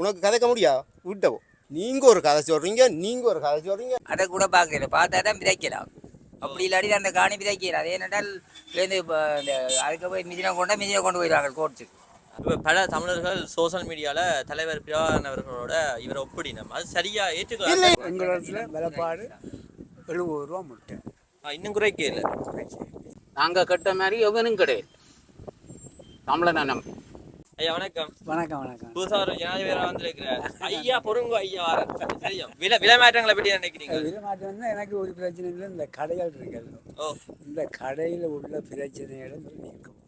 உனக்கு கதைக்க முடியாது விட்டவோ நீங்க ஒரு கதை சொல்றீங்க நீங்க ஒரு கதை சொல்றீங்க. அதை கூட பார்க்கல பார்த்தா தான் விதைக்கலாம் அப்படி இல்லாட்டி அந்த காணி விதைக்கலாம் அது ஏனென்றால் இதுலேருந்து இப்போ இந்த அதுக்கு போய் மிதினை கொண்டா மிதினை கொண்டு போயிடுவாங்க கோர்ட்டுக்கு இப்போ பல தமிழர்கள் சோஷியல் மீடியால தலைவர் பிரபாகரன் அவர்களோட இவரை ஒப்பிடினம் அது சரியா ஏற்றுக்கலாம் எங்களிடத்துல விலைப்பாடு எழுபது ரூபா முட்டை. இன்னும் குறைக்க இல்லை நாங்க கட்ட மாதிரி எவனும் கிடையாது. தமிழனை நம்பி. ஐயா வணக்கம். வணக்கம் வணக்கம். புதுசா ஒரு ஜனாதிபதியாக வந்திருக்கிறார். ஐயா பொறுங்க ஐயா வார. தெரியும். விலை விலை மாற்றங்களை பற்றி நினைக்கிறீங்க? விலை மாற்றம் வந்து எனக்கு ஒரு பிரச்சனை இல்லை இந்த கடைகள் இருக்குல்ல ஓ. இந்த கடையில் உள்ள பிரச்சனைகளை நீக்கும்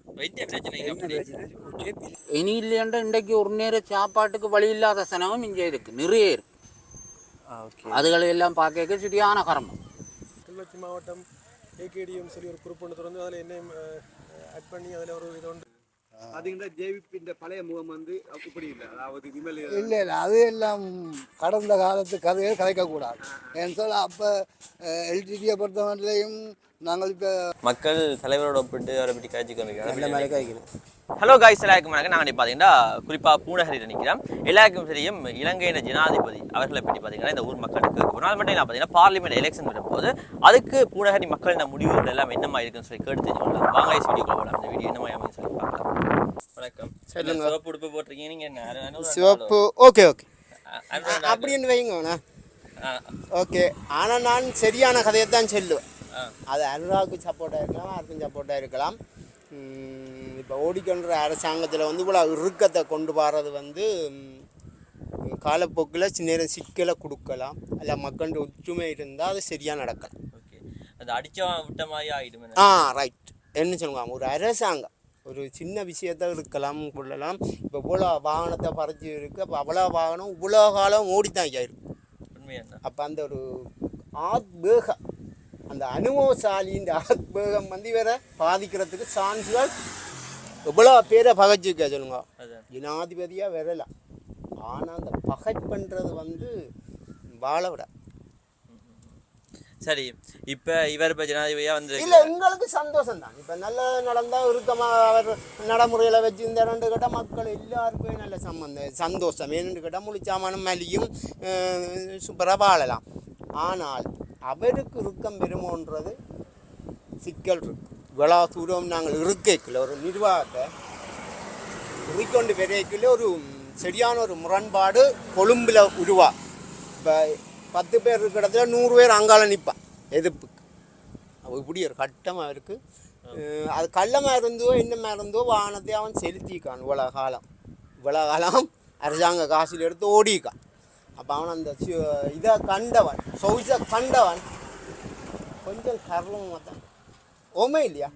இனி இல்லையாண்டா இன்றைக்கு ஒரு நேர சாப்பாட்டுக்கு வழி இல்லாத சனமும் இங்கே இருக்கு. நிறைய இருக்கு. அதுகளை எல்லாம் பார்க்க சரியான கர்மம் கிளிநொச்சி மாவட்டம் ஏகேடிஎம் சொல்லி ஒரு குரூப் ஒன்று திறந்து அதில் என்ன ஆட் பண்ணி அதில் ஒரு இது ஒன்று அதுங்கிட்ட ஜேவிபி இந்த பழைய முகம் வந்து இப்படி இல்லை. அதாவது விமல் இல்லை இல்லை அது எல்லாம் கடந்த காலத்து கதையை கதைக்கக்கூடாது ஏன்னு சொல்ல அப்போ எல்டிடியை பொறுத்தவரையிலையும் நாங்கள் இப்போ மக்கள் தலைவரோட ஒப்பிட்டு அவரை பற்றி காய்ச்சி காமிக்கிறாங்க ஹலோ காய்ஸ் எல்லாருக்கும் வணக்கம். நாங்கள் பார்த்தீங்கன்னா குறிப்பாக பூனகரியில் நிற்கிறோம் எல்லாருக்கும் தெரியும் இலங்கையின் ஜனாதிபதி அவர்களை பற்றி பார்த்தீங்கன்னா இந்த ஊர் மக்களுக்கு ஒரு நாள் மட்டும் நான் பார்த்தீங்கன்னா பார்லிமெண்ட் எலெக்ஷன் வரும்போது அதுக்கு பூனகரி மக்களின் முடிவுகள் எல்லாம் என்னமா இருக்குன்னு சொல்லி கேட்டு தெரிஞ்சுக்கலாம் வாங்க வீடியோ போகலாம். இந்த வீடியோ என்னமா சொல்லி பார்க்கலாம். வணக்கம். சிவப்பு உடுப்பு போட்டிருக்கீங்க? நீங்கள் என்ன? சிவப்பு ஓகே ஓகே அப்படின்னு வைங்கண்ணா ஆ, ஓகே ஆனால் நான் சரியான கதையை தான் சொல்லுவேன். அது அனுராவுக்கு சப்போர்ட்டாக இருக்கலாம் யாருக்கும் சப்போர்ட்டாக இருக்கலாம். இப்போ ஓடிக்கொண்ட அரசாங்கத்தில் வந்து இவ்வளோ இறுக்கத்தை கொண்டு வர்றது வந்து காலப்போக்கில் சின்ன நேரம் சிக்கலை கொடுக்கலாம். அல்ல மக்கள் ஒற்றுமை இருந்தால் அது சரியாக நடக்கலாம். ஓகே. அந்த அடிச்சவன் விட்ட மாதிரி ஆயிடுமே ஆ ரைட் என்ன சொல்லுவாங்க? ஒரு அரசாங்கம். ஒரு சின்ன விஷயத்த இருக்கலாம் கொள்ளலாம். இப்போ இவ்வளோ வாகனத்தை பறிச்சு இருக்கு. அப்போ அவ்வளோ வாகனம் இவ்வளோ காலம் ஓடித்தான் ஐயா இருக்கும் உண்மையா அப்போ அந்த ஒரு ஆத்வேகம் அந்த அனுபவசாலியின் ஆத்வேகம் வந்து இவரை பாதிக்கிறதுக்கு சான்ஸ்கள் எவ்வளோ பேரை பகைச்சிருக்க சொல்லுங்க? ஜனாதிபதியாக வரலாம் ஆனால் அந்த பகை பண்ணுறது வந்து வாழ விட. சரி இப்ப இவர் இப்ப ஜனாதிபதியா வந்து இல்லை எங்களுக்கு சந்தோஷம் தான் இப்போ நல்ல நடந்தால் இறுக்கமாக அவர் நடைமுறையில் வச்சுருந்தாருன்னு கேட்டால் மக்கள் எல்லாருக்குமே நல்ல சம்பந்தம் சந்தோஷம். ஏன்னு கேட்டால் முழிச்சாமானும் மேலேயும் சூப்பராக வாழலாம். ஆனால் அவருக்கு இறுக்கம் பெருமோன்றது சிக்கல் இருக்கு. இவ்வளோ தூரம் நாங்கள் இருக்கைக்குள்ள ஒரு நிர்வாகத்தை உரிக்கொண்டு பெரியக்குள்ள ஒரு சரியான ஒரு முரண்பாடு கொழும்பில் உருவா. இப்போ பத்து பேர் இருக்கிற இடத்துல நூறு பேர் அங்கால நிற்பான் எதிர்ப்புக்கு. இப்படி ஒரு கட்டமாக இருக்குது அது கள்ளமாக இருந்தோ என்னமாக இருந்தோ வாகனத்தை அவன் செலுத்திக்கான் இவ்வளோ காலம். இவ்வளோ காலம் அரசாங்க காசில் எடுத்து ஓடிக்கான் அப்போ அவன் அந்த இதை கண்டவன் சொகுசை கண்டவன் கொஞ்சம் கர்வமாக தான். ஓமே இல்லையா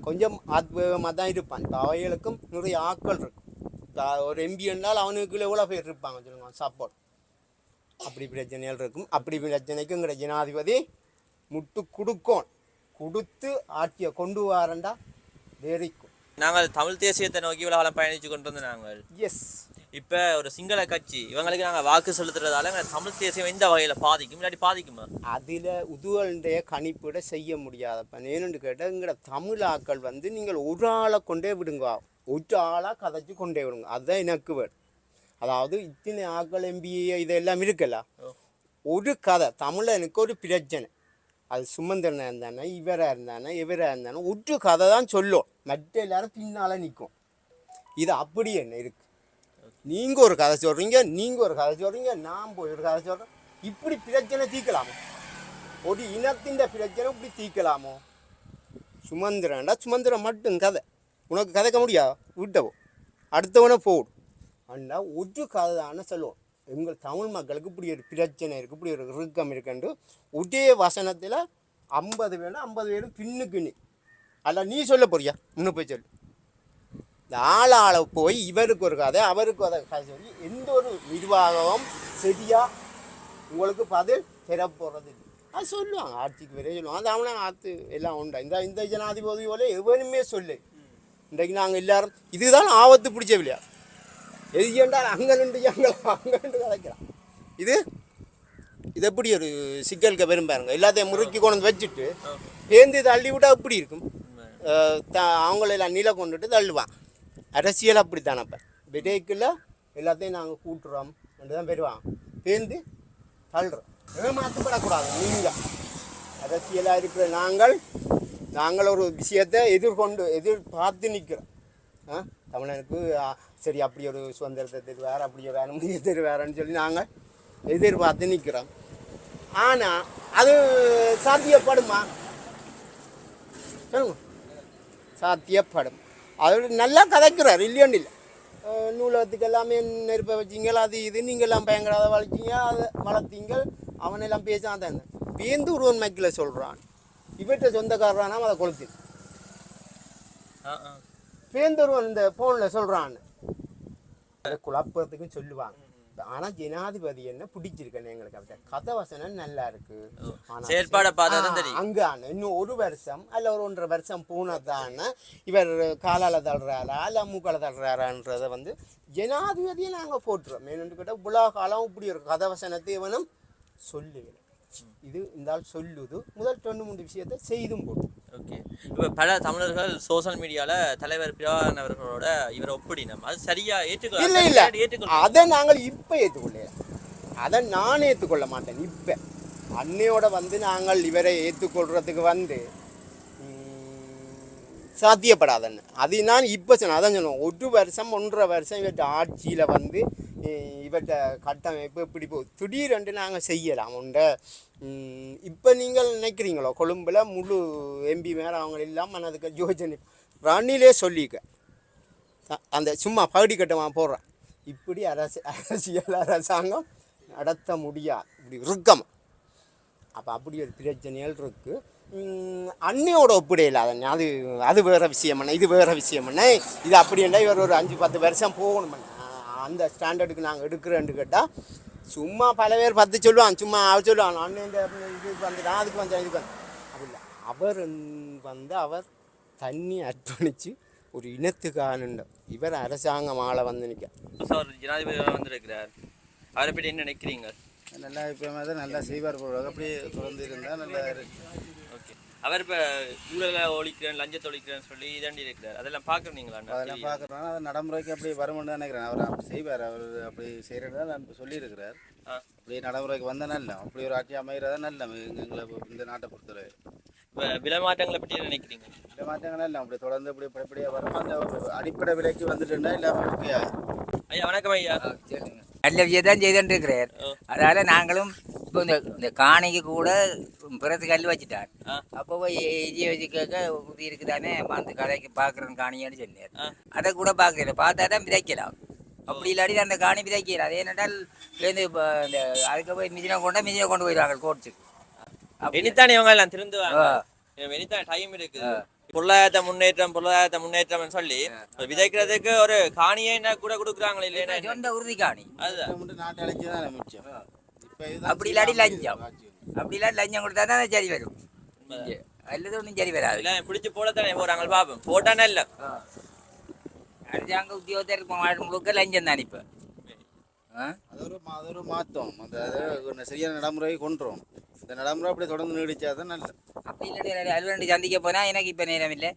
கொஞ்சம் ஆத்வேகமாக தான் இருப்பான் இப்போ அவைகளுக்கும் நிறைய ஆட்கள் இருக்கும் ஒரு எம்பி என்றால் அவனுக்குள்ள எவ்வளோ பேர் இருப்பாங்க சொல்லுங்க சப்போர்ட் அப்படி பிரச்சனைகள் இருக்கும் அப்படி பிரச்சனைக்குங்கிற ஜனாதிபதி முட்டு கொடுக்கும் கொடுத்து ஆட்சியை கொண்டு வரண்டா வெறிக்கும் நாங்கள் தமிழ் தேசியத்தை நோக்கி உலகம் பயணிச்சு கொண்டு வந்து நாங்கள் எஸ் இப்ப ஒரு சிங்கள கட்சி இவங்களுக்கு நாங்க வாக்கு செலுத்துறதால தமிழ் தேசியம் எந்த வகையில பாதிக்கும்? இல்லாட்டி பாதிக்குமா? அதில் உதுவலுடைய கணிப்பீட செய்ய முடியாதப்ப ஏன்னு கேட்டால் எங்கட தமிழ் ஆக்கள் வந்து நீங்கள் ஒரு ஆளை கொண்டே விடுங்க. ஒரு ஆளாக கதைச்சு கொண்டே விடுங்க. அதுதான் எனக்கு வேணும். அதாவது இத்தனை ஆக்கள் எம்பிஏ இதெல்லாம் இருக்குல்ல? ஒரு கதை. தமிழனுக்கு ஒரு பிரச்சனை. அது சுமந்திரனாக இருந்தானே இவராக இருந்தானே இவராக இருந்தானே ஒரு கதை தான் சொல்லும். மற்ற எல்லாரும் பின்னால் நிற்கும் இது அப்படி என்ன இருக்கு? நீங்கள் ஒரு கதை சொல்கிறீங்க நீங்கள் ஒரு கதை சொல்கிறீங்க நான் போய் ஒரு கதை சொல்கிறேன் இப்படி பிரச்சனை தீர்க்கலாமோ ஒரு இனத்தின் பிரச்சனை இப்படி தீர்க்கலாமோ சுமந்திரன்டா சுமந்திரன் மட்டும் கதை. உனக்கு கதைக்க முடியாது விட்டவோ அடுத்தவனே போடும் அண்டா ஒரு கதை தானே சொல்லுவோம். எங்கள் தமிழ் மக்களுக்கு இப்படி ஒரு பிரச்சனை இருக்குது இப்படி ஒரு இறுக்கம் இருக்குன்ட்டு ஒரே வசனத்தில் ஐம்பது வேணும் ஐம்பது பேரும் பின்னுக்கு நீ அல்ல நீ சொல்ல போறியா? முன்ன போய் சொல்லு. இந்த ஆள் ஆளை போய் இவருக்கு ஒரு கதை அவருக்கு ஒரு கதை சொல்லி எந்த ஒரு நிர்வாகமும் சரியா உங்களுக்கு பதில் தரப்போகிறது இல்லை. அது சொல்லுவாங்க ஆட்சிக்கு வரைய சொல்லுவாங்க. அது அவனை ஆத்து எல்லாம் உண்டா. இந்த இந்த ஜனாதிபதி போல எவனுமே சொல்லு இன்றைக்கு நாங்கள் எல்லாரும் இதுதான் ஆபத்து பிடிச்ச விளையா. எது என்றால் அங்கே நின்று எங்களை அங்கே நின்று கலைக்கிறான் இது இது எப்படி ஒரு சிக்கலுக்கு பெரும் பாருங்க. எல்லாத்தையும் முறுக்கி கொண்டு வந்து வச்சுட்டு ஏந்தி தள்ளி விட்டா எப்படி இருக்கும்? அவங்களெல்லாம் நில கொண்டுட்டு தள்ளுவான். அரசியல் அப்படித்தானப்ப விடைக்குள்ள எல்லாத்தையும் நாங்கள் கூட்டுறோம் தான் பெறுவாங்க. பேர்ந்து தள்ளுறோம். ஏமாற்றப்படக்கூடாது நீங்கள் அரசியலாக இருக்கிற நாங்கள் நாங்கள் ஒரு விஷயத்தை எதிர்கொண்டு எதிர்பார்த்து நிற்கிறோம் ஆ? தமிழனுக்கு சரி அப்படி ஒரு சுதந்திரத்தை தருவார் அப்படி ஒரு அனுமதியை தருவாருன்னு சொல்லி நாங்கள் எதிர்பார்த்து நிற்கிறோம் ஆனால் அது சாத்தியப்படுமா? சொல்லுங்க. சாத்தியப்படும். அவர் நல்லா கதைக்கிறார் இல்லையோன்னு இல்லை. நூலகத்துக்கு எல்லாமே நெருப்பை வச்சிங்க அது இது நீங்கள் எல்லாம் பயங்கராத வளர்ச்சிங்க அதை வளர்த்தீங்க அவனெல்லாம் பேசான் தான் பேந்து ஒருவன் மைக்கில் சொல்கிறான் இவற்றை சொந்தக்காரரானா அதை கொளுத்து. பேந்தொருவன் இந்த ஃபோனில் சொல்கிறான் அதை குழப்பத்துக்கும் சொல்லுவாங்க. ஆனால் ஜனாதிபதி என்ன பிடிச்சிருக்கேன் எங்களுக்கு அவர்கிட்ட கதை வசனம் நல்லா இருக்கு. ஆனா செயல்பாடை பார்த்தா. அங்கான இன்னும் ஒரு வருஷம் அல்ல ஒரு ஒன்றரை வருஷம் போனதான இவர் காலால தள்ளுறாரா இல்லை மூக்கால தள்ளுறாரான்றதை வந்து ஜனாதிபதியை நாங்கள் போட்டுறோம் ஏன்னு கேட்டால் இவ்வளோ காலம் இப்படி ஒரு கதை வசனத்தை இவனும் சொல்லுவேன் இது இந்த ஆள் சொல்லுது. முதல் ரெண்டு மூணு விஷயத்தை செய்தும் போட்டு. ஓகே இப்போ பல தமிழர்கள் சோஷியல் மீடியால தலைவர் பிரபாகரன் அவர்களோட இவரை ஒப்பிடினம் அது சரியா ஏற்றுக்கொள்ள இல்லை இல்லை. ஏற்றுக்கொள்ள அதை நாங்கள் இப்போ ஏற்றுக்கொள்ள அதை நான் ஏற்றுக்கொள்ள மாட்டேன் இப்போ. அன்னையோட வந்து நாங்கள் இவரை ஏற்றுக்கொள்றதுக்கு வந்து சாத்தியப்படாதன்னு. அது நான் இப்போ சொன்னேன். அதான் சொன்னேன். ஒரு வருஷம் ஒன்றரை வருஷம் இவற்ற ஆட்சியில் வந்து இவற்ற கட்டமைப்பு இப்படி போ திடீரென்று நாங்கள் செய்யலாம். உண்ட இப்போ நீங்கள் நினைக்கிறீங்களோ? கொழும்பில் முழு எம்பி மேலே அவங்க இல்லாமல் நான் அதுக்கு ஜோஜன் ரணிலே சொல்லிக்க. அந்த சும்மா பகுடி கட்டமாக போடுறேன் இப்படி அரசு அரசியல் அரசாங்கம் நடத்த முடியாது இப்படி இறுக்கம் அப்போ அப்படி ஒரு பிரச்சனைகள் இருக்குது அன்னையோட ஒப்பிடையில் அதை அது அது வேறு விஷயம் என்ன இது வேறு விஷயம் என்ன இது அப்படி என்ன இவர் ஒரு அஞ்சு பத்து வருஷம் போகணும் அந்த ஸ்டாண்டர்டுக்கு நாங்கள் எடுக்கிறேன்னு கேட்டால் சும்மா பல பேர் பத்து சொல்லுவான் சும்மா அவர் சொல்லுவான் அண்ணன் இந்த இது வந்துட்டான் அதுக்கு வந்தேன் இதுக்கு அப்படி இல்லை. அவர் வந்து அவர் தண்ணி அர்ப்பணித்து ஒரு இனத்துக்கான இவர் அரசாங்கம் ஆள வந்து நிற்க அவர் ஜனாதிபதி வந்திருக்கிறார். அவரை பற்றி என்ன நினைக்கிறீங்க? நல்லா இப்போ தான் நல்லா செய்வார் போடுவாங்க அப்படியே தொடர்ந்து இருந்தால் நல்லா இருக்கு. அவர் இப்போ ஊழலை ஒழிக்கிறேன் லஞ்சத்தை ஒழிக்கிறேன்னு சொல்லி இதாண்டி இருக்கிறார். அதெல்லாம் பார்க்குறீங்களா அதெல்லாம் பார்க்குறோன்னா அது நடைமுறைக்கு அப்படி வரும்னு தான் நினைக்கிறேன். அவர் அப்படி செய்வார். அவர் அப்படி செய்கிறதா நான் சொல்லியிருக்கிறார். ஆ. அப்படியே நடைமுறைக்கு வந்தால் நல்ல அப்படி ஒரு ஆட்சி அமைகிறதா நல்ல எங்க- எங்களை இந்த நாட்டை பொறுத்தவரை. இப்போ விலை மாற்றங்களை பற்றி என்ன நினைக்கிறீங்க? இந்த மாற்றங்கள் எல்லாம் அப்படி தொடர்ந்து அப்படி படிப்படியாக வரும். அந்த ஒரு அடிப்படை விலைக்கு வந்துட்டுன்னா ஆகும் ஐயா வணக்கம் ஐயா. நல்ல விஷயத்தான் செய்துட்டு இருக்கிறார். அதனால நாங்களும் இப்போ இந்த இந்த காணிக்கு கூட பிறகு கல் வச்சுட்டார். அப்போ போய் எஜி வச்சு கேட்க உறுதி இருக்குதானே? அந்த கதைக்கு பார்க்குறேன் காணியான்னு சொன்னார். அதை கூட பார்க்கல பார்த்தா தான் விதைக்கலாம் அப்படி இல்லாட்டி அந்த காணி விதைக்கல அது என்னென்றால் இந்த இப்போ இந்த அதுக்கு போய் மிஷினை கொண்டா மிஷினை கொண்டு போயிடுவாங்க கோர்ட்டுக்கு இனித்தானே இவங்க எல்லாம் திருந்துவாங்க. இனித்தான் டைம் இருக்கு பொருளாதார முன்னேற்றம் பொருளாதார முன்னேற்றம்னு சொல்லி விதைக்கிறதுக்கு ஒரு காணியை என்ன கூட கொடுக்குறாங்களே இல்லையா? சொந்த உறுதி காணி. அதுதான். நாட்டை அழைச்சி தான் இதுதான் அப்படி இல்லாட்டி சீனா லஞ்சம். அப்படி இல்லாட்டி லஞ்சம் கொடுத்தா தான் சரி வரும். அல்லது ஒன்றும் சரி வராது. பிடிச்சி போடத்தானே போறாங்க பாப்போம். போட்டானே இல்ல. அரசாங்க உத்தியோகத்தர் முழுக்க லஞ்சம் தான் இப்போ. அது ஒரு அது ஒரு மாற்றம். அந்த சரியான நடைமுறையை கொண்டுரும் இந்த நடைமுறை அப்படி தொடர்ந்து நீடிச்சா தான் நல்லது. அப்படி இல்லாட்டி அலுவலண்டி சந்திக்க போனா எனக்கு இப்போ நேரம் இல்லை.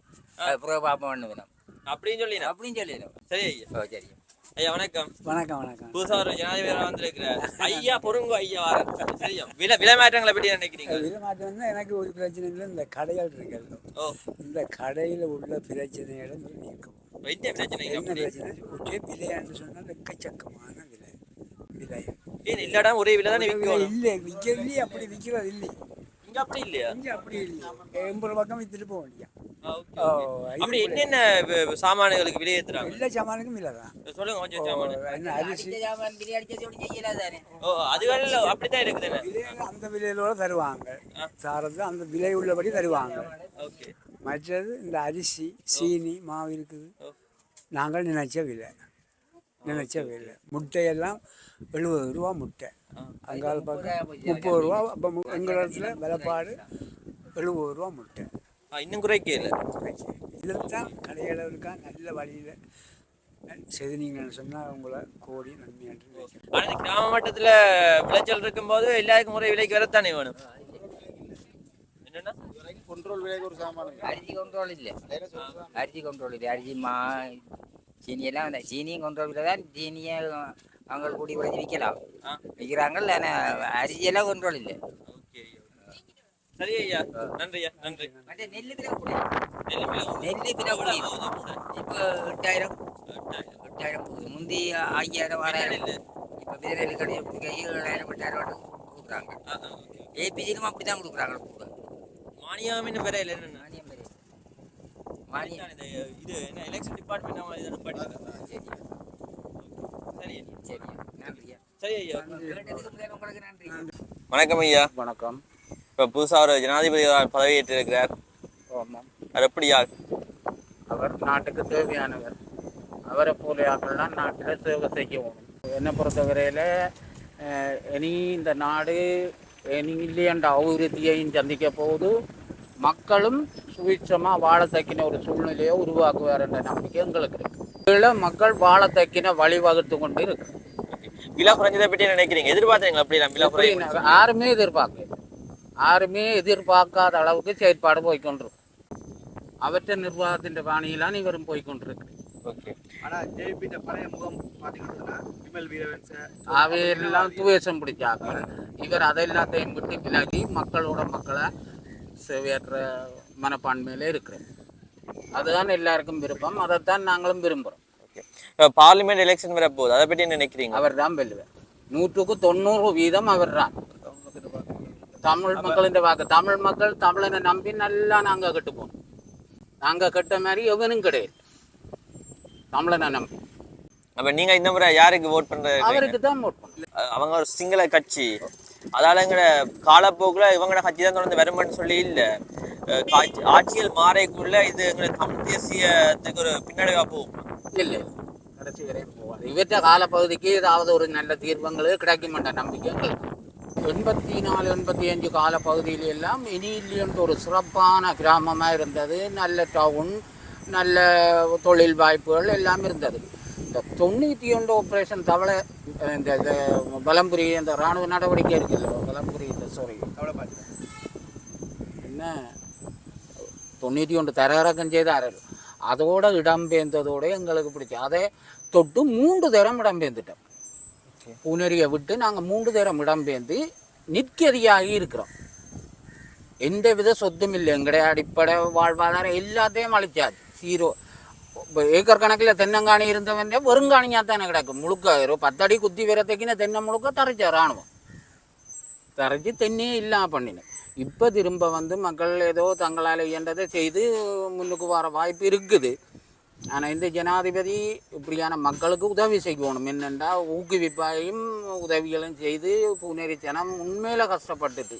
அப்புறம் பார்ப்போம் வேணும். அப்படின்னு சொல்லி அப்படின்னு சொல்லிடும் சரி ஐயா. ஓ சரி. ஐயா வணக்கம். வணக்கம் வணக்கம். புதுசா ஒரு ஜனாதிபதி வந்திருக்கிறார் ஐயா பொறுங்கோ ஐயா வார சரியா விலை விலை மாற்றங்களை பற்றி நினைக்கிறீங்க? மாற்றம் வந்து எனக்கு ஒரு பிரச்சனை இல்லை இந்த கடைகள் இருக்குல்ல ஓ. இந்த கடையில் உள்ள பிரச்சனைகளை நீக்கும் என்ன பிரச்சனை என்ன பிரச்சனை? ஒரே விலையான்னு சொன்னால் எக்கச்சக்கமான விலை. விலை. ஏன் இல்லடா ஒரே விலை தானே விலை விற்கணும் இல்லை. விற்கிறதுலே அப்படி விற்கிறது இல்லை இங்க அப்படி இல்லையா? இங்கே அப்படி இல்லை. எண்பது பக்கம் விற்றுட்டு போக வேண்டியா அப்படி. என்னென்ன சாமான்களுக்கு விலை ஏத்துறாங்க எல்லா சாமானுக்கும் விலை தான். சொல்லுங்க கொஞ்சம் சாமான். என்ன அரிசி? அடிச்ச ஜாமான் பிரி அடிச்சதோடு செய்யலாம் தானே ஓ அதுகள் அப்படித்தான் இருக்குதுண்ணே விலையில அந்த விலையிலோட தருவாங்க. சாரது அந்த விலை உள்ளபடி தருவாங்க. ஓகே. மற்றது இந்த அரிசி சீனி மாவு இருக்குது. நாங்கள் நினைச்ச விலை. நினைச்ச விலை. முட்டையெல்லாம் எழுபது ரூபா முட்டை. அங்கால பக்கம் முப்பது ரூபா. அப்போ எங்கள் இடத்துல விலைப்பாடு எழுபது ரூபா முட்டை. இன்னும் குறைக்க இல்லை இதில் தான் கடையில் இருக்கா நல்ல வழியில் செய்தீங்கன்னு சொன்னால் உங்களை கோடி நன்மை என்று நினைக்கிறேன். ஆனா இந்த கிராம மட்டத்துல விளைச்சல் இருக்கும்போது எல்லாருக்கும் முறை விலைக்கு வரத்தானே வேணும்? என்னன்னா? கண்ட்ரோல் விலைக்கு ஒரு சாமான் அரிசி கண்ட்ரோல் இல்லை. அரிசி கண்ட்ரோல் இல்லை. அரிசி மா சீனியெல்லாம் இந்த சீனியும் கொண்டு தான் சீனியை அவங்க கூடி விளைஞ்சு விற்கலாம் ஆ. விற்கிறாங்க ஆனால் அரிசியெல்லாம் கொண்டு இல்லை. சரி ஐயா நன்றி. ஐயா நன்றி நெல்லு விலை கூட. நெல்லு விலை நெல்லு விலை எவ்வளவு கூட ஆகுது கூட? இப்போ எட்டாயிரம். எட்டாயிரம். போகுது. முந்தி ஐயாயிரம் ஆறாயிரம் நெல்லு. இப்போ விதநெல் கடை எப்படி ஏழாயிரம் எட்டாயிரம் கொடுக்குறாங்க. ஏபிஜிலும் அப்படி தான் கொடுக்குறாங்க கூட. மானியமின் விலையில என்னென்ன? மானியம் பெரிய மானியம். இது என்ன எலெக்ஷன் டிபார்ட்மெண்ட் நம்ம இதை படிக்கிறோம் சரி. சரி சரி. நன்றியா? சரி ஐயா. உங்களுக்கு நன்றி. வணக்கம் ஐயா. வணக்கம். இப்போ புதுசாக ஒரு ஜனாதிபதி பதவியேற்று இருக்கிறார் ஆமாம். அது எப்படி யார் அவர் நாட்டுக்கு தேவையானவர். அவரை போல ஆக்கள்லாம் நாட்டில் சேவை செய்யணும் என்னை பொறுத்தவரையில் இனி இந்த நாடு இனி இல்லையன்ற அபிவிருத்தியையும் சந்திக்க போகுது. மக்களும் சுவிட்சமாக வாழ தக்கின ஒரு சூழ்நிலையை உருவாக்குவார் என்ற நம்பிக்கை எங்களுக்கு இருக்கு. மக்கள் வாழ தக்கின வழிவகுத்து கொண்டு இருக்கு. விழா குறைஞ்சதை பற்றி நினைக்கிறீங்க. எதிர்பார்த்தீங்களா அப்படி விழா யாருமே எதிர்பார்க்கல. யாருமே எதிர்பார்க்காத அளவுக்கு செயற்பாடு ஜேபியின் பழைய முகம் பாத்தீங்கன்னா விமல் வீரவன்ச அவையெல்லாம் துவேஷம் பிடிச்சாங்க. இவர் அதை எல்லாத்தையும் விட்டு விலகி மக்களோட மக்களை சேவையற்ற மனப்பான்மையில இருக்கிறோம் அதுதான் எல்லாருக்கும் விருப்பம். அதைத்தான் நாங்களும் விரும்புகிறோம் ஓகே. இப்போ பார்லிமெண்ட் எலெக்ஷன் வர போகுது அதை பற்றி நினைக்கிறீங்க? அவர் தான் வெல்லுவார். நூற்றுக்கு தொண்ணூறு வீதம் அவர் தான் தமிழ் மக்களின் வாக்கு. தமிழ் மக்கள் தமிழனை நம்பி நல்லா நாங்கள் கெட்டு போனோம். நாங்கள் கெட்ட மாதிரி எவனும் கிடையாது. தமிழனை நம்பி. அப்ப நீங்க இந்த முறை யாருக்கு ஓட் பண்ற அவருக்கு தான் ஓட் பண்ணோம் அவங்க ஒரு சிங்கள கட்சி. அதால எங்கட காலப்போக்குல இவங்களோட கட்சி தான் தொடர்ந்து வருமானு சொல்லி இல்ல. ஆட்சிகள் மாறைக்குள்ள இது எங்களை தமிழ் தேசியத்துக்கு ஒரு பின்னடைவா போகும். இல்லை கடைசி வரையும் போவார் இவற்ற காலப்பகுதிக்கு ஏதாவது ஒரு நல்ல தீர்வங்களுக்கு கிடைக்கும் என்ற நம்பிக்கை எண்பத்தி நாலு எண்பத்தி அஞ்சு கால பகுதியில் எல்லாம் இனியிலியன்ற ஒரு சிறப்பான கிராமமாக இருந்தது. நல்ல டவுன் நல்ல தொழில் வாய்ப்புகள் எல்லாம் இருந்தது. இந்த தொண்ணூற்றி ஒன்று ஆப்ரேஷன் தவளை இந்த பலம்புரி இந்த இராணுவ நடவடிக்கை இருக்குல்ல பலம்புரி இந்த சாரி என்ன? தொண்ணூற்றி ஒன்று தரகரக்கம் செய்தார்கள். அதோட இடம்பெயர்ந்ததோடு எங்களுக்கு பிடிச்சி அதை தொட்டு மூன்று தரம் இடம்பெயர்ந்துட்டோம் புனரியை விட்டு நாங்கள் மூன்று தரம் இடம்பெயர்ந்து நிற்கதியாகி இருக்கிறோம். எந்த வித சொத்தும் இல்லை. எங்களுடைய அடிப்படை வாழ்வாதாரம் எல்லாத்தையும் அழிச்சாது சீரோ இப்போ ஏக்கர் கணக்கில் தென்னங்காணி இருந்தவன் வெறுங்காணியாக தானே கிடக்கும். முழுக்க ஒரு பத்தடி குத்தி வரத்தைக்குன்னு தென்னை முழுக்க தரைச்சா ராணுவம் தரைச்சி தென்னையே இல்லாமல் பண்ணினேன். இப்போ திரும்ப வந்து மக்கள் ஏதோ தங்களால் இயன்றதை செய்து முன்னுக்கு வர வாய்ப்பு இருக்குது. ஆனால் இந்த ஜனாதிபதி இப்படியான மக்களுக்கு உதவி செய்யணும். என்னென்னா ஊக்குவிப்பாயும் உதவிகளும் செய்து புனரி ஜனம் உண்மையில் கஷ்டப்பட்டுட்டு.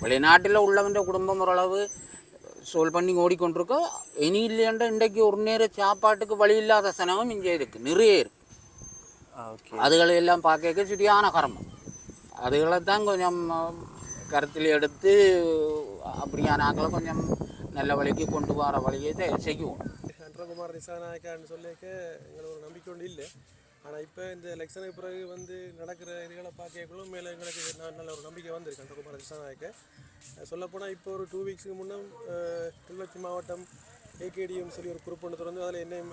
வெளிநாட்டில் உள்ளவன்ற குடும்பம் ஓரளவு சோல் பண்ணி ஓடிக்கொண்டிருக்கோ இனி இல்லையன்ற இன்றைக்கு ஒரு நேர சாப்பாட்டுக்கு வழி இல்லாத சனமும் இங்கே இருக்குது நிறைய இருக்கு. அதுகளை எல்லாம் பார்க்க சரியான கர்மம். அதுகளை தான் கொஞ்சம் கருத்தில் எடுத்து அப்படியான ஆக்களை கொஞ்சம் நல்ல வழிக்கு கொண்டு வர வழியை செ- ராமகுமார் சந்திரகுமார் திசாநாயக்கான்னு சொல்லிக்க எங்களுக்கு ஒரு நம்பிக்கை ஒன்று இல்லை. ஆனால் இப்போ இந்த எலெக்ஷனுக்கு பிறகு வந்து நடக்கிற இதுகளை பார்க்கக்குள்ள மேலே எங்களுக்கு நான் நல்ல ஒரு நம்பிக்கை வந்திருக்கு சந்திரகுமார் திசாநாயக்க சொல்லப்போனால் இப்போ ஒரு டூ வீக்ஸுக்கு முன்னே அஹ், கிளிநொச்சி மாவட்டம் ஏகேடிஎம் சொல்லி ஒரு குரூப் ஒன்று திறந்து அதில் என்னையும்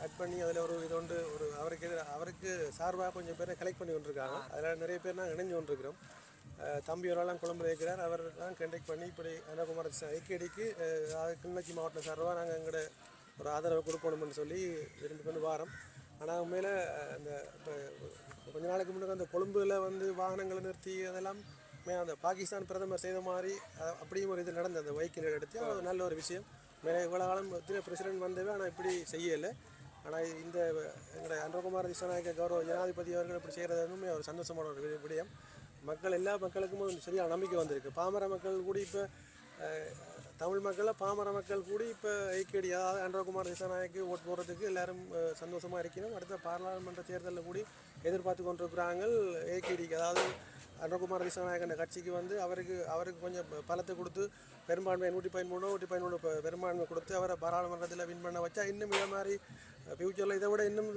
ஆட் பண்ணி அதில் ஒரு இது ஒன்று ஒரு அவருக்கு அவருக்கு சார்பாக கொஞ்சம் பேரை கலெக்ட் பண்ணி கொண்டிருக்காங்க. அதில் நிறைய பேர் நாங்கள் இணைஞ்சு கொண்டிருக்கிறோம். தம்பியோரெல்லாம் தம்பி ஒரு ஆளாம் இருக்கிறார் அவர் தான் கண்டெக்ட் பண்ணி இப்படி அனகுமார் ஐகேடிக்கு கிளிநொச்சி மாவட்டம் சார்பாக நாங்கள் எங்களோட ஒரு ஆதரவை கொடுக்கணும்னு சொல்லி ரெண்டு பேரும் வாரம். ஆனால் உண்மையில் அந்த இப்போ கொஞ்ச நாளைக்கு முன்னாடி அந்த கொழும்புல வந்து வாகனங்களை நிறுத்தி அதெல்லாம் மே- அந்த பாகிஸ்தான் பிரதமர் செய்த மாதிரி அப்படியும் ஒரு இது நடந்தது. அந்த வைக்கில் எடுத்து அது நல்ல ஒரு விஷயம். மேலே இவ்வளோ காலம் எத்தனை பிரசிடென்ட் வந்தவே ஆனால் இப்படி செய்யலை. ஆனால் இந்த எங்களுடைய அன்றகுமார் திசாநாயக்க கௌரவ ஜனாதிபதி அவர்கள் இப்படி செய்கிறதுமே ஒரு சந்தோஷமான ஒரு விடயம். மக்கள் எல்லா மக்களுக்கும் சரியான நம்பிக்கை வந்திருக்கு. பாமர மக்கள் கூட இப்போ தமிழ் மக்களை பாமர மக்கள் கூட இப்போ ஐக்கியடி அதாவது அன்றகுமார் திசாநாயக்கு ஓட் போடுறதுக்கு எல்லாரும் சந்தோஷமாக இருக்கணும். அடுத்த பாராளுமன்ற தேர்தலில் கூட எதிர்பார்த்து கொண்டிருக்கிறாங்க ஏகேடிக்கு அதாவது அன்றகுமார் திசாநாயக் கட்சிக்கு வந்து அவருக்கு அவருக்கு கொஞ்சம் பலத்தை கொடுத்து பெரும்பான்மை நூற்றி பதிமூணு நூற்றி பதிமூணு பெரும்பான்மை கொடுத்து அவரை பாராளுமன்றத்தில் வின் பண்ண வச்சா இன்னும் இதே மாதிரி ஃப்யூச்சரில் இதை விட இன்னும்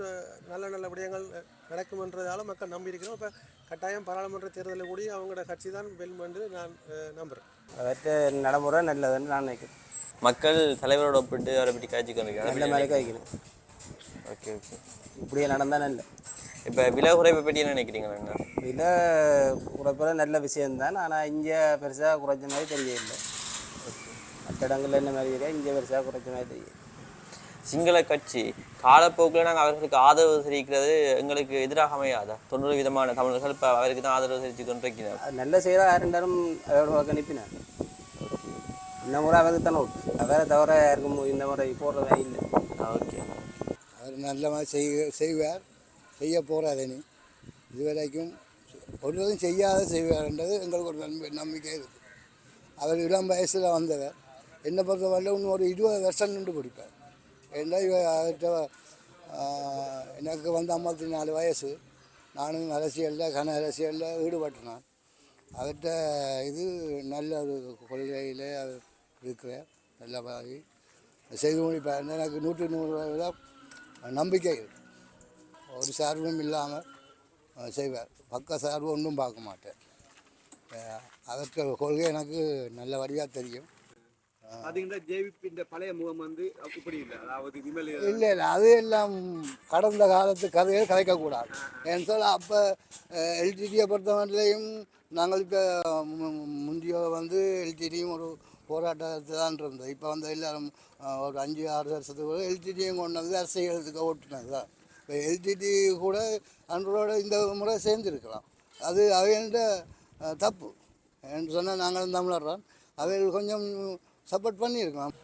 நல்ல நல்ல விடயங்கள் நடக்கும்ன்றதால மக்கள் நம்பி இருக்கிறோம். இப்போ கட்டாயம் பாராளுமன்ற தேர்தலில் கூட அவங்களோட கட்சி தான் வெல்லும் என்று நான் நம்புகிறேன் அவற்றை நடைமுறை நல்லதுன்னு நான் நினைக்கிறேன். மக்கள் தலைவரோட ஒப்பிட்டு அவரை பற்றி காய்ச்சி நல்ல காமிக்கிறாங்க மாதிரி காய்க்கணும் ஓகே ஓகே. இப்படியே நடந்தால் நல்ல இப்போ விலை குறைப்பை பற்றி என்ன நினைக்கிறீங்க விலை குறைப்பது நல்ல விஷயம்தான். ஆனால் இங்கே பெருசாக குறைச்ச மாதிரி தெரியல மற்ற இடங்கள்ல என்ன மாதிரி தெரியும் இங்கே பெருசாக குறைச்ச மாதிரி தெரியும் சிங்கள கட்சி காலப்போக்கில் நாங்கள் அவர்களுக்கு ஆதரவு தெரிவிக்கிறது எங்களுக்கு எதிராக அமையாதா. தொண்ணூறு விதமான தமிழர்கள் இப்போ அவருக்கு தான் ஆதரவு தெரிவித்து கொண்டிருக்கிறார் நல்ல செய்தால் யாருண்டாலும் அவரோட பக்கம் அனுப்பினார். இந்த முறை அவருக்கு தானே ஓட்டு வேற தவிர யாருக்கும் இந்த முறை போடுறதே இல்லை. ஓகே. அவர் நல்லமாக செய்ய செய்வார். செய்ய போகிறார் இனி. இதுவரைக்கும் ஒருவரும் செய்யாத செய்வார்ன்றது எங்களுக்கு ஒரு நம்பி நம்பிக்கை இருக்குது. அவர் இளம் வயசில் வந்தவர். என்னை பொறுத்தவரை இன்னும் ஒரு இருபது வருஷம் நின்று பிடிப்பார். என்ன அவர்கிட்ட எனக்கு வந்து ஐம்பத்தி நாலு வயசு. நானும் அரசியலில் கன அரசியலில் ஈடுபட்டினான் அவர்கிட்ட இது நல்ல ஒரு கொள்கையில் இருக்கிறேன் நல்ல பாதி செய்து முடிப்பார் எனக்கு நூற்றி நூறு நம்பிக்கை ஒரு சார்பும் இல்லாமல் செய்வார். பக்க சார்பு ஒன்றும் பார்க்க மாட்டேன். அதற்கு கொள்கை எனக்கு நல்ல வழியாக தெரியும். பாத்தீங்கன்னா இந்த பழைய முகம் வந்து இப்படி இல்லை. அதாவது விமல் இல்லை இல்லை அது எல்லாம் கடந்த காலத்து கதையை கதைக்கக்கூடாது. ஏன்னு சொல்ல அப்போ எல்டிடியை பொறுத்தவரையிலையும் நாங்கள் இப்போ முந்தைய வந்து எல்டிடியும் ஒரு போராட்டத்தை தான் இருந்தது. இப்போ வந்து எல்லாரும் ஒரு அஞ்சு ஆறு வருஷத்துக்கு எல்டிடியும் கொண்டு வந்து அரசியலுக்கு ஓட்டுனது தான். இப்போ எல்டிடி கூட அன்றோட இந்த முறை சேர்ந்துருக்கலாம். அது அவையோட தப்பு. என்று சொன்னால் நாங்களும் தமிழர் தான் அவைகள் கொஞ்சம் சப்போர்ட் பண்ணியிருக்கலாம்.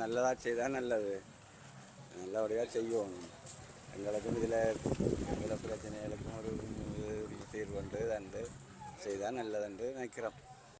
நல்லதாக செய்தால் நல்லது. நல்லபடியாக செய்வோம். எங்களுக்கும் இதில் எங்களோட பிரச்சனைகளுக்கும் ஒரு தீர்வு வந்து செய்தால் நல்லதுண்டு நினைக்கிறோம்.